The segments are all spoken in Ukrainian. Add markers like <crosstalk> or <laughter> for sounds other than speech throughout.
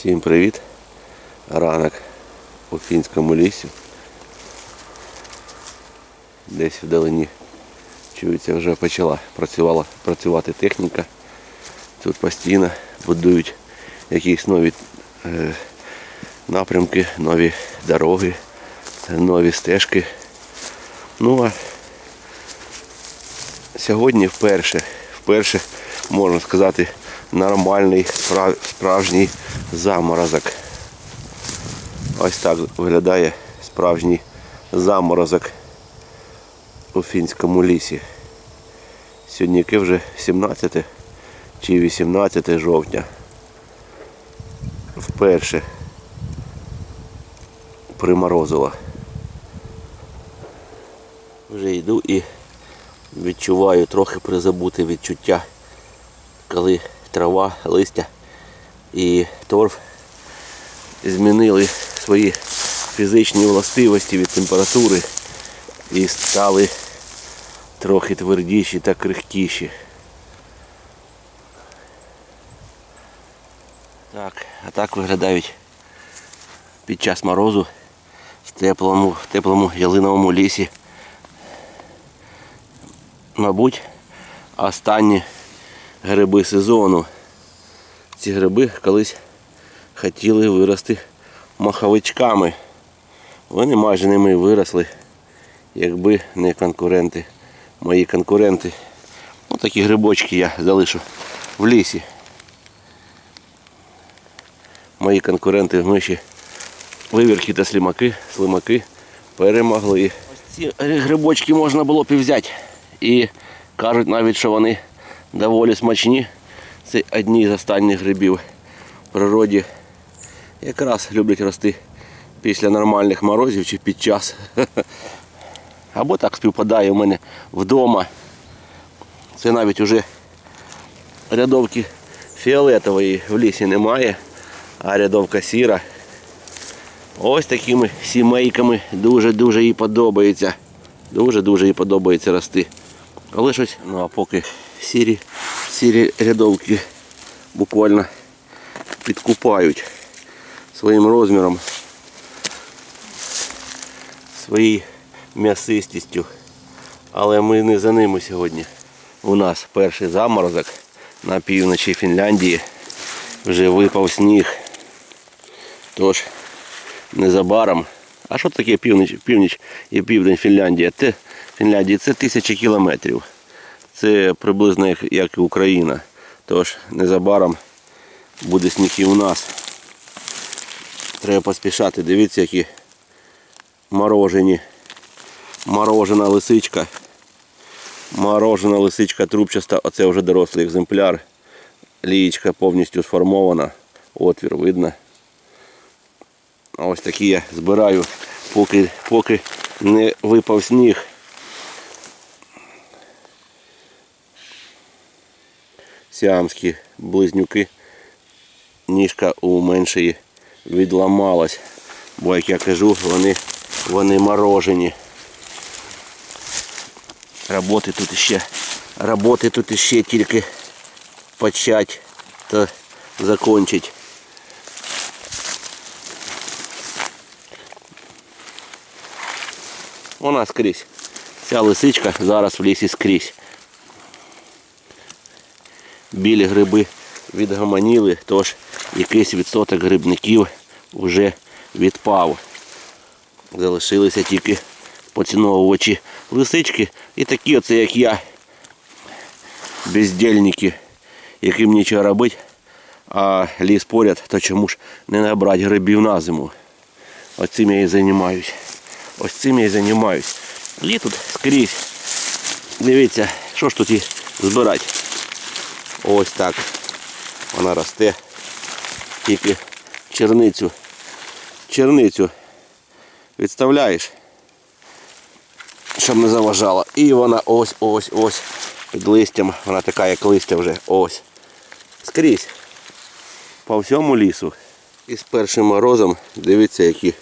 Всім привіт! Ранок у фінському лісі. Десь вдалині чується вже почала працювала, працювати техніка. Тут постійно будують якісь нові е, напрямки, нові дороги, нові стежки. Ну а сьогодні вперше, вперше, можна сказати, нормальний справжній заморозок. Ось так виглядає справжній заморозок у фінському лісі. Сьогодні вже 17 чи 18 жовтня. Вперше приморозило. Вже йду і відчуваю трохи призабуте відчуття, коли трава, листя і торф змінили свої фізичні властивості від температури і стали трохи твердіші та крихкіші. Так, а так виглядають під час морозу в теплому, в теплому ялиновому лісі. Мабуть, останні гриби сезону. Ці гриби колись хотіли вирости маховичками. Вони майже ними виросли, якби не конкуренти. Мої конкуренти. Ось такі грибочки я залишу в лісі. Мої конкуренти в миші вивірки та слімаки, слимаки перемогли. Ось ці грибочки можна було б і взяти. І кажуть навіть, що вони доволі смачні. Це одні з останніх грибів в природі. Якраз люблять рости після нормальних морозів чи під час. <laughs> Або так співпадає у мене вдома. Це навіть уже рядовки фіолетової в лісі немає, а рядовка сіра. Ось такими сімейками дуже-дуже їй подобається. Дуже-дуже їй подобається рости. Але щось, ну а поки сірі, сірі рядовки буквально підкупають своїм розміром, своєю м'ясистістю. Але ми не за ними сьогодні. У нас перший заморозок на півночі Фінляндії. Вже випав сніг. Тож незабаром. А що таке північ, північ і південь Фінляндії? Це, Фінляндії це тисячі кілометрів. Це приблизно як, і Україна. Тож незабаром буде сніг і у нас. Треба поспішати. Дивіться, які морожені. Морожена лисичка. Морожена лисичка трубчаста, оце вже дорослий екземпляр. Лієчка повністю сформована. Отвір видно. Ось такі я збираю, поки, поки не випав сніг. Сіамські близнюки. Ніжка у меншої відламалась. Бо, як я кажу, вони, вони морожені. Роботи тут ще, роботи тут ще тільки почать та закончить. Вона скрізь. Ця лисичка зараз в лісі скрізь. Білі гриби відгомоніли, тож якийсь відсоток грибників вже відпав. Залишилися тільки поціновувачі лисички і такі оце, як я, бездельники, яким нічого робити, а ліс поряд, то чому ж не набрати грибів на зиму. Ось цим я і займаюсь. Ось цим я і займаюсь. Лі тут скрізь. Дивіться, що ж тут і збирати. Ось так. Вона росте. Тільки черницю. Черницю відставляєш, щоб не заважала. І вона ось ось ось під листям. Вона така, як листя вже. Ось. Скрізь. По всьому лісу. І з першим морозом дивіться, які,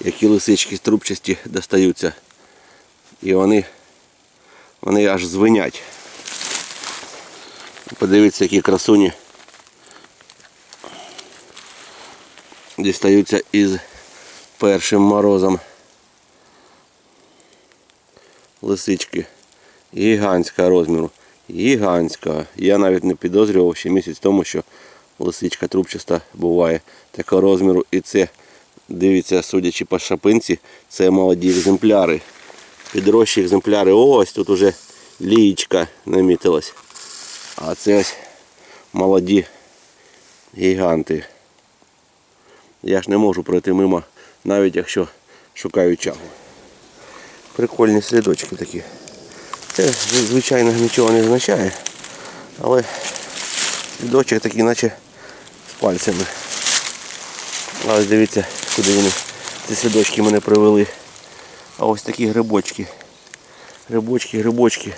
які лисички трубчасті достаються. І вони, вони аж звинять. Подивіться, які красуні дістаються із першим морозом. Лисички. Гігантська розміру. Гігантська. Я навіть не підозрював ще місяць тому, що лисичка трубчаста буває такого розміру. І це, дивіться, судячи по шапинці, це молоді екземпляри. Підрощі екземпляри. Ось тут уже лієчка намітилась. А це ось молоді гіганти. Я ж не можу пройти мимо, навіть якщо шукаю чагу. Прикольні слідочки такі. Це, звичайно, нічого не означає, але слідочок такий, наче з пальцями. А ось дивіться, куди вони ці слідочки мене привели. А ось такі грибочки. Грибочки, грибочки.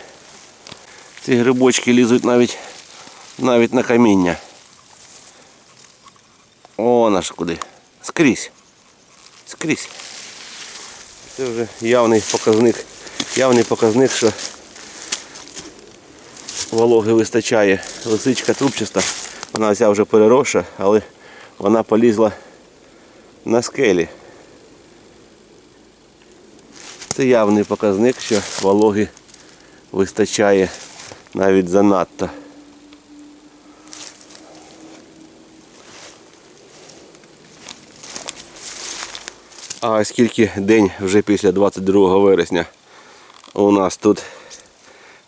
Ці грибочки лізуть навіть, навіть на каміння. О, наш куди. Скрізь. Скрізь. Це вже явний показник, явний показник, що вологи вистачає. Лисичка трубчаста, вона вся вже переросша, але вона полізла на скелі. Це явний показник, що вологи вистачає навіть занадто. А оскільки день вже після 22 вересня у нас тут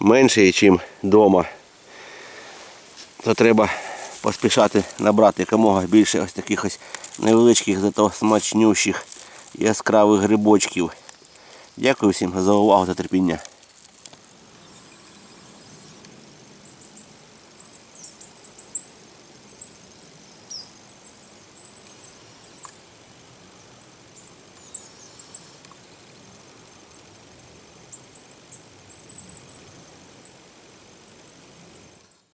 менший, ніж вдома, то треба поспішати набрати якомога більше ось таких ось невеличких, зато смачнющих яскравих грибочків. Дякую всім за увагу та терпіння.